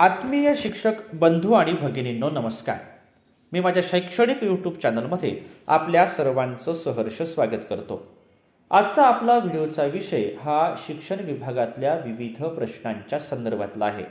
आत्मीय शिक्षक बंधू आणि भगिनींनो नमस्कार. मी माझ्या शैक्षणिक यूट्यूब चॅनलमध्ये आपल्या सर्वांचं सहर्ष स्वागत करतो. आजचा आपला व्हिडिओचा विषय हा शिक्षण विभागातल्या विविध प्रश्नांच्या संदर्भातला आहे.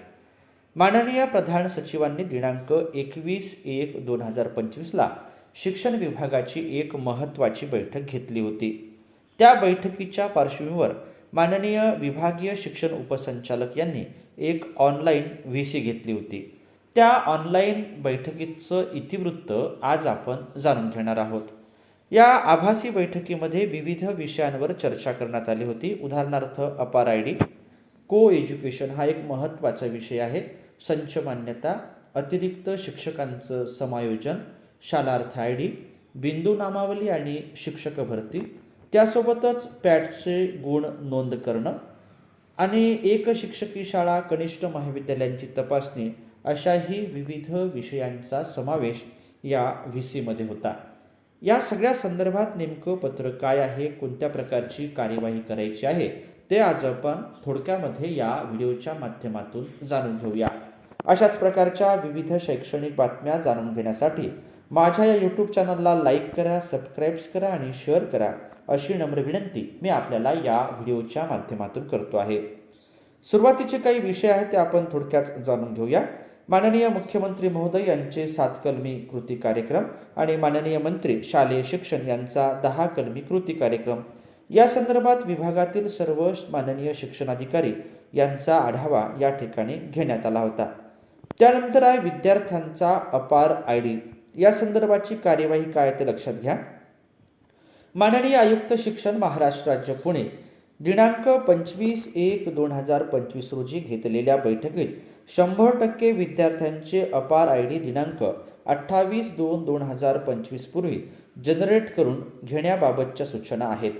माननीय प्रधान सचिवांनी दिनांक एकवीस एक दोन हजार पंचवीसला शिक्षण विभागाची एक महत्त्वाची बैठक घेतली होती. त्या बैठकीच्या पार्श्वभूमीवर माननीय विभागीय शिक्षण उपसंचालक यांनी एक ऑनलाईन व्ही सी घेतली होती. त्या ऑनलाईन बैठकीचं इतिवृत्त आज आपण जाणून घेणार आहोत. या आभासी बैठकीमध्ये विविध विषयांवर चर्चा करण्यात आली होती. उदाहरणार्थ अपार आय डी को एज्युकेशन हा एक महत्त्वाचा विषय आहे. संच मान्यता अतिरिक्त शिक्षकांचं समायोजन शालार्थ आय डी बिंदू नामावली आणि शिक्षक भरती त्यासोबतच पॅटचे गुण नोंद करणं आणि एक शिक्षकी शाळा कनिष्ठ महाविद्यालयांची तपासणी अशाही विविध विषयांचा समावेश या व्ही सीमध्ये होता. या सगळ्या संदर्भात नेमकं पत्र काय आहे कोणत्या प्रकारची कार्यवाही करायची आहे ते आज आपण थोडक्यामध्ये या व्हिडिओच्या माध्यमातून जाणून घेऊया. अशाच प्रकारच्या विविध शैक्षणिक बातम्या जाणून घेण्यासाठी माझ्या या यूट्यूब चॅनलला लाईक करा सबस्क्राईब्स करा आणि शेअर करा. अशी नम्र विनंती मी आपल्याला या व्हिडिओच्या माध्यमातून करतो आहे. सुरुवातीचे काही विषय आहेत ते आपण थोडक्यात जाणून घेऊया. माननीय मुख्यमंत्री महोदय यांचे सात कलमी कृती कार्यक्रम आणि माननीय मंत्री शालेय शिक्षण यांचा दहा कलमी कृती कार्यक्रम. या संदर्भात विभागातील सर्व माननीय शिक्षणाधिकारी यांचा आढावा या ठिकाणी घेण्यात आला होता. त्यानंतर आहे विद्यार्थ्यांचा अपार आय डी. या संदर्भाची कार्यवाही काय ते लक्षात घ्या. माननीय आयुक्त शिक्षण महाराष्ट्र राज्य पुणे दिनांक पंचवीस एक दोन हजार पंचवीस रोजी घेतलेल्या बैठकीत शंभर टक्के विद्यार्थ्यांचे अपार आय डी दिनांक अठ्ठावीस दोन दोन हजार पंचवीस पूर्वी जनरेट करून घेण्याबाबतच्या सूचना आहेत.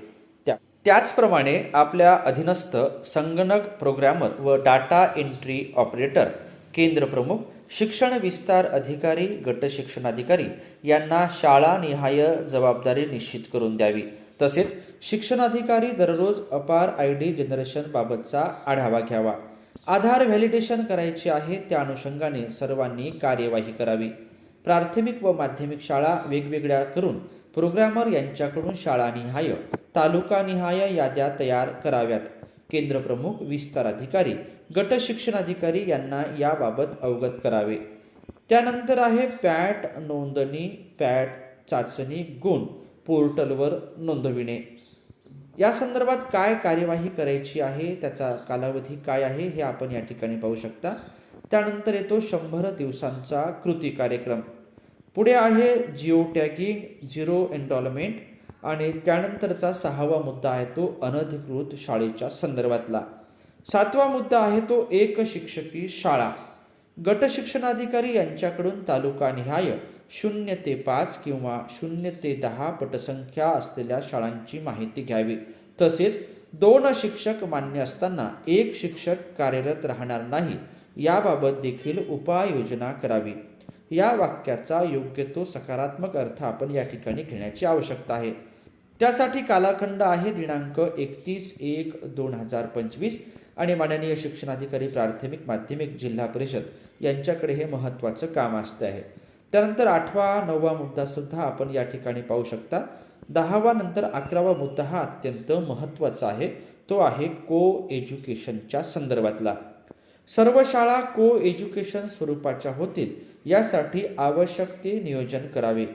त्या त्याचप्रमाणे आपल्या अधीनस्थ संगणक प्रोग्रॅमर व डाटा एंट्री ऑपरेटर केंद्र प्रमुख शिक्षण विस्तार अधिकारी गट शिक्षणाधिकारी यांना शाळानिहाय जबाबदारी निश्चित करून द्यावी. तसेच शिक्षणाधिकारी दररोज अपार आय डी जनरेशनबाबतचा आढावा घ्यावा. आधार व्हॅलिडेशन करायचे आहे त्या अनुषंगाने सर्वांनी कार्यवाही करावी. प्राथमिक व माध्यमिक शाळा वेगवेगळ्या करून प्रोग्रामर यांच्याकडून शाळानिहाय तालुकानिहाय याद्या तयार कराव्यात. केंद्रप्रमुख विस्तार अधिकारी गट शिक्षणाधिकारी यांना याबाबत अवगत करावे. त्यानंतर आहे पॅट नोंदणी पॅट चाचणी गुण पोर्टलवर नोंदविणे. या संदर्भात काय कार्यवाही करायची आहे त्याचा कालावधी काय आहे हे आपण या ठिकाणी पाहू शकता. त्यानंतर येतो शंभर दिवसांचा कृती कार्यक्रम. पुढे आहे जिओ टॅगिंग झिरो एन्डॉलमेंट आणि त्यानंतरचा सहावा मुद्दा आहे तो अनधिकृत शाळेच्या संदर्भातला. सातवा मुद्दा आहे तो एक शिक्षकी शाळा. गट शिक्षणाधिकारी यांच्याकडून तालुकानिहाय शून्य ते पाच किंवा शून्य ते दहा पटसंख्या असलेल्या शाळांची माहिती घ्यावी. तसेच दोन शिक्षक मान्य असताना एक शिक्षक कार्यरत राहणार नाही याबाबत देखील उपाययोजना करावी. या वाक्याचा योग्य तो सकारात्मक अर्थ आपण या ठिकाणी घेण्याची आवश्यकता आहे. त्यासाठी कालखंड आहे दिनांक एकतीस एक दोन हजार पंचवीस. आणि माननीय शिक्षणाधिकारी प्राथमिक माध्यमिक जिल्हा परिषद यांच्याकडे हे महत्त्वाचं काम असते आहे. त्यानंतर आठवा नववा मुद्दासुद्धा आपण या ठिकाणी पाहू शकता. दहावा नंतर अकरावा मुद्दा हा अत्यंत महत्त्वाचा आहे. तो आहे को एज्युकेशनच्या संदर्भातला. सर्व शाळा को एज्युकेशन स्वरूपाच्या होतील यासाठी आवश्यक ते नियोजन करावे.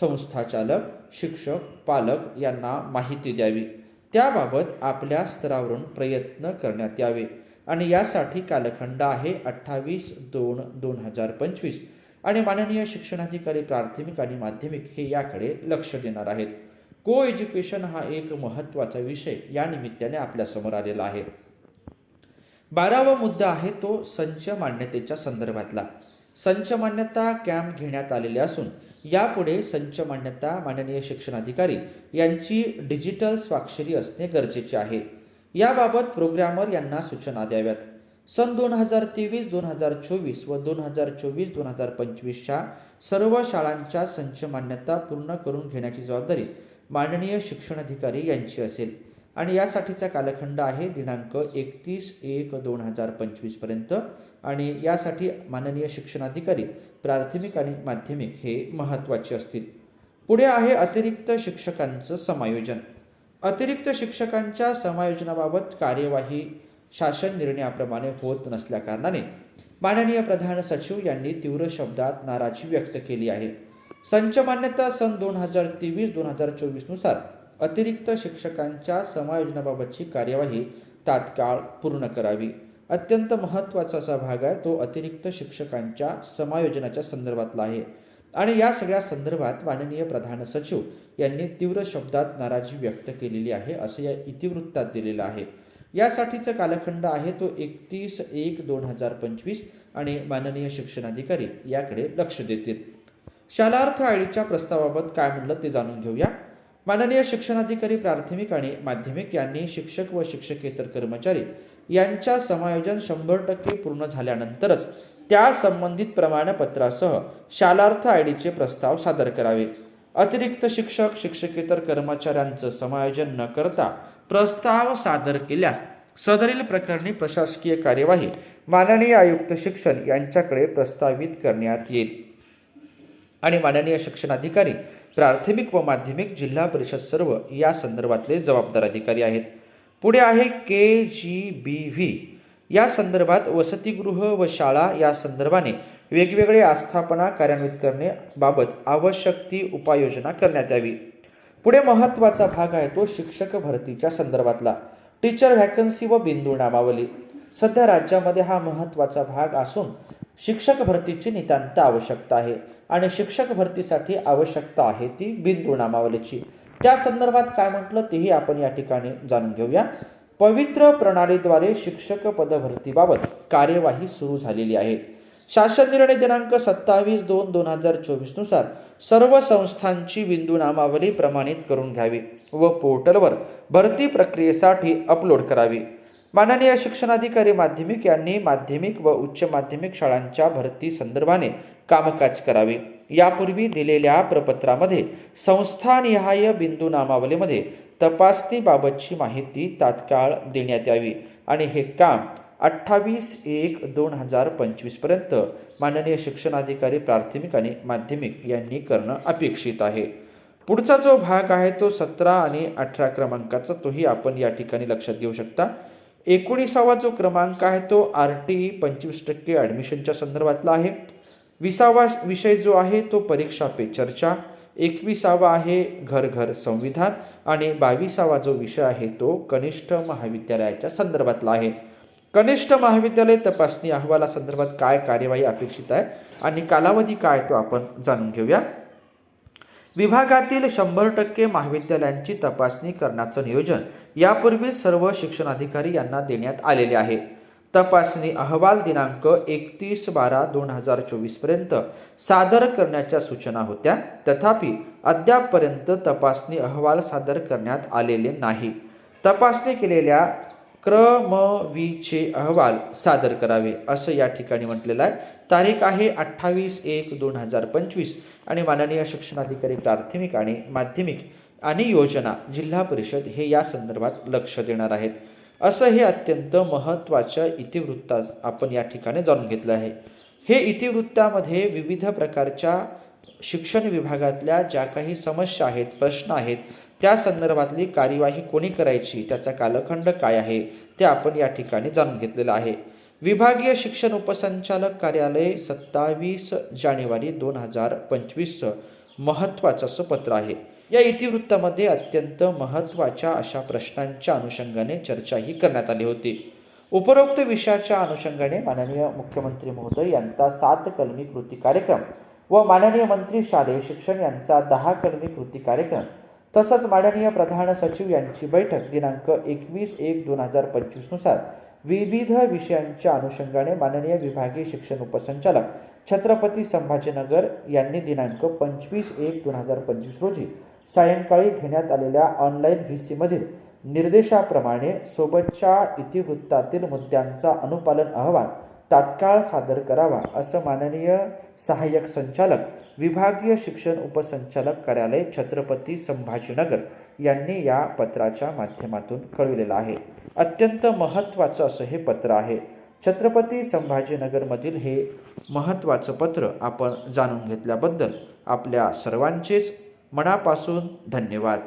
संस्थाचालक शिक्षक पालक यांना माहिती द्यावी. त्याबाबत आपल्या स्तरावरून प्रयत्न करण्यात यावे. आणि यासाठी कालखंड आहे अठ्ठावीस दोन दोन हजार पंचवीस. आणि माननीय शिक्षणाधिकारी प्राथमिक आणि माध्यमिक हे याकडे लक्ष देणार आहेत. को एज्युकेशन हा एक महत्त्वाचा विषय या निमित्ताने आपल्यासमोर आलेला आहे. बारावा मुद्दा आहे तो संच मान्यतेच्या संदर्भातला. संच मान्यता कॅम्प घेण्यात आलेले असून यापुढे संच मान्यता माननीय शिक्षणाधिकारी यांची डिजिटल स्वाक्षरी असणे गरजेचे आहे. याबाबत प्रोग्रामर यांना सूचना द्याव्यात. सन दोन हजार तेवीस दोन हजार चोवीस व दोन हजार चोवीस दोन हजार पंचवीसच्या सर्व शाळांच्या संच मान्यता पूर्ण करून घेण्याची जबाबदारी माननीय शिक्षणाधिकारी यांची असेल. आणि यासाठीचा कालखंड आहे दिनांक एकतीस एक दोन हजार पंचवीसपर्यंत आणि यासाठी माननीय शिक्षणाधिकारी प्राथमिक आणि माध्यमिक हे महत्त्वाचे असतील. पुढे आहे अतिरिक्त शिक्षकांचं समायोजन. अतिरिक्त शिक्षकांच्या समायोजनाबाबत कार्यवाही शासन निर्णयाप्रमाणे होत नसल्याकारणाने माननीय प्रधान सचिव यांनी तीव्र शब्दात नाराजी व्यक्त केली आहे. संच मान्यता सन दोन हजार तेवीस दोन हजार चोवीसनुसार अतिरिक्त शिक्षकांच्या समायोजनाबाबतची कार्यवाही तात्काळ पूर्ण करावी. अत्यंत महत्त्वाचा असा भाग आहे तो अतिरिक्त शिक्षकांच्या समायोजनाच्या संदर्भातला आहे. आणि या सगळ्या संदर्भात माननीय प्रधान सचिव यांनी तीव्र शब्दात नाराजी व्यक्त केलेली आहे असं या इतिवृत्तात दिलेलं आहे. यासाठीचा कालखंड आहे तो एकतीस एक दोन हजार पंचवीस आणि माननीय शिक्षणाधिकारी याकडे लक्ष देतील. शालार्थ आळीच्या प्रस्तावाबाबत काय म्हणलं ते जाणून घेऊया. माननीय शिक्षणाधिकारी प्राथमिक आणि माध्यमिक यांनी शिक्षक व शिक्षकेतर कर्मचारी यांच्या समायोजन शंभर टक्के पूर्ण झाल्यानंतरच त्या संबंधित प्रमाणपत्रासह शालार्थ आय डीचे प्रस्ताव सादर करावे. अतिरिक्त शिक्षक शिक्षकेतर कर्मचाऱ्यांचं समायोजन न करता प्रस्ताव सादर केल्यास सदरील प्रकरणी प्रशासकीय कार्यवाही माननीय आयुक्त शिक्षण यांच्याकडे प्रस्तावित करण्यात येईल. आणि माननीय शिक्षणाधिकारी प्राथमिक व माध्यमिक जिल्हा परिषद सर्व या संदर्भातले जबाबदार अधिकारी आहेत. पुढे आहे के जी बी व्ही. या संदर्भात वसतिगृह व शाळा या संदर्भाने वेगवेगळे आस्थापना कार्यान्वित करणे बाबत आवश्यक ती उपाययोजना करण्यात यावी. पुढे महत्त्वाचा भाग आहे तो शिक्षक भरतीच्या संदर्भातला. टीचर व्हॅकन्सी व बिंदू नामावली. सध्या राज्यामध्ये हा महत्त्वाचा भाग असून शिक्षक भरतीची नितांत आवश्यकता आहे आणि शिक्षक भरतीसाठी आवश्यकता आहे ती बिंदू नामावलीची. त्या संदर्भात काय म्हटलं तेही आपण या ठिकाणी जाणून घेऊया. पवित्र प्रणालीद्वारे शिक्षक पदभरतीबाबत कार्यवाही सुरू झालेली आहे. शासन निर्णय दिनांक सत्तावीस दोन दोन हजार चोवीसनुसार सर्व संस्थांची बिंदू नामावली प्रमाणित करून घ्यावी व पोर्टलवर भरती प्रक्रियेसाठी अपलोड करावी. माननीय शिक्षणाधिकारी माध्यमिक यांनी माध्यमिक व उच्च माध्यमिक शाळांच्या भरती संदर्भाने कामकाज करावे. यापूर्वी दिलेल्या प्रपत्रामध्ये संस्थानिहाय बिंदू नामावलीमध्ये तपासणीबाबतची माहिती तात्काळ देण्यात यावी. आणि हे काम अठ्ठावीस एक दोन हजार पंचवीसपर्यंत माननीय शिक्षणाधिकारी प्राथमिक आणि माध्यमिक यांनी करणं अपेक्षित आहे. पुढचा जो भाग आहे तो सतरा आणि अठरा क्रमांकाचा तोही आपण या ठिकाणी लक्षात घेऊ शकता. एकोणीसावा जो क्रमांक आहे तो आर टी पंचवीस टक्के ॲडमिशनच्या संदर्भातला आहे. विसावा विषय जो आहे तो परीक्षा पे चर्चा. एकविसावा आहे घर घर संविधान आणि बावीसावा जो विषय आहे तो कनिष्ठ महाविद्यालयाच्या संदर्भातला आहे. कनिष्ठ महाविद्यालय तपासणी अहवालासंदर्भात काय कार्यवाही अपेक्षित आहे आणि कालावधी काय तो आपण जाणून घेऊया. विभागातील शंभर टक्के महाविद्यालयांची तपासणी करण्याचं नियोजन यापूर्वी सर्व शिक्षणाधिकारी यांना देण्यात आलेले आहे. तपासणी अहवाल दिनांक एकतीस बारा दोन हजार चोवीसपर्यंत सादर करण्याच्या सूचना होत्या. तथापि अद्यापपर्यंत तपासणी अहवाल सादर करण्यात आलेले नाही. तपासणी केलेल्या क्रमवीचे अहवाल सादर करावे असं या ठिकाणी म्हटलेलं आहे. तारीख आहे अठ्ठावीस एक दोन हजार पंचवीस आणि माननीय शिक्षणाधिकारी प्राथमिक आणि माध्यमिक आणि योजना जिल्हा परिषद हे या संदर्भात लक्ष देणार आहेत. असं हे अत्यंत महत्त्वाच्या इतिवृत्तास आपण या ठिकाणी जाणून घेतलं आहे. हे इतिवृत्तामध्ये विविध प्रकारच्या शिक्षण विभागातल्या ज्या काही समस्या आहेत प्रश्न आहेत त्या संदर्भातली कार्यवाही कोणी करायची त्याचा कालखंड काय आहे ते आपण या ठिकाणी जाणून घेतलेलं आहे. विभागीय शिक्षण उपसंचालक कार्यालय सत्तावीस जानेवारी दोन हजार पंचवीसचं महत्त्वाचं असं पत्र आहे. या इतिवृत्तामध्ये अत्यंत महत्त्वाच्या अशा प्रश्नांच्या अनुषंगाने चर्चाही करण्यात आली होती. उपरोक्त विषयाच्या अनुषंगाने माननीय मुख्यमंत्री महोदय यांचा सात कलमी कृती कार्यक्रम व माननीय मंत्री शालेय शिक्षण यांचा दहा कलमी कृती कार्यक्रम तसंच माननीय प्रधान सचिव यांची बैठक दिनांक एकवीस एक दोन हजार पंचवीसनुसार विविध विषयांच्या अनुषंगाने माननीय विभागीय शिक्षण उपसंचालक छत्रपती संभाजीनगर यांनी दिनांक पंचवीस एक दोन हजार पंचवीस रोजी सायंकाळी घेण्यात आलेल्या ऑनलाईन व्ही सीमधील निर्देशाप्रमाणे सोबतच्या इतिवृत्तातील मुद्द्यांचा अनुपालन अहवाल तात्काळ सादर करावा असं माननीय सहाय्यक संचालक विभागीय शिक्षण उपसंचालक कार्यालय छत्रपती संभाजीनगर यांनी या पत्राच्या माध्यमातून कळविलेलं आहे. अत्यंत महत्त्वाचं असं हे पत्र आहे. छत्रपती संभाजीनगरमधील हे महत्त्वाचं पत्र आपण जाणून घेतल्याबद्दल आपल्या सर्वांचेच मनापासून धन्यवाद.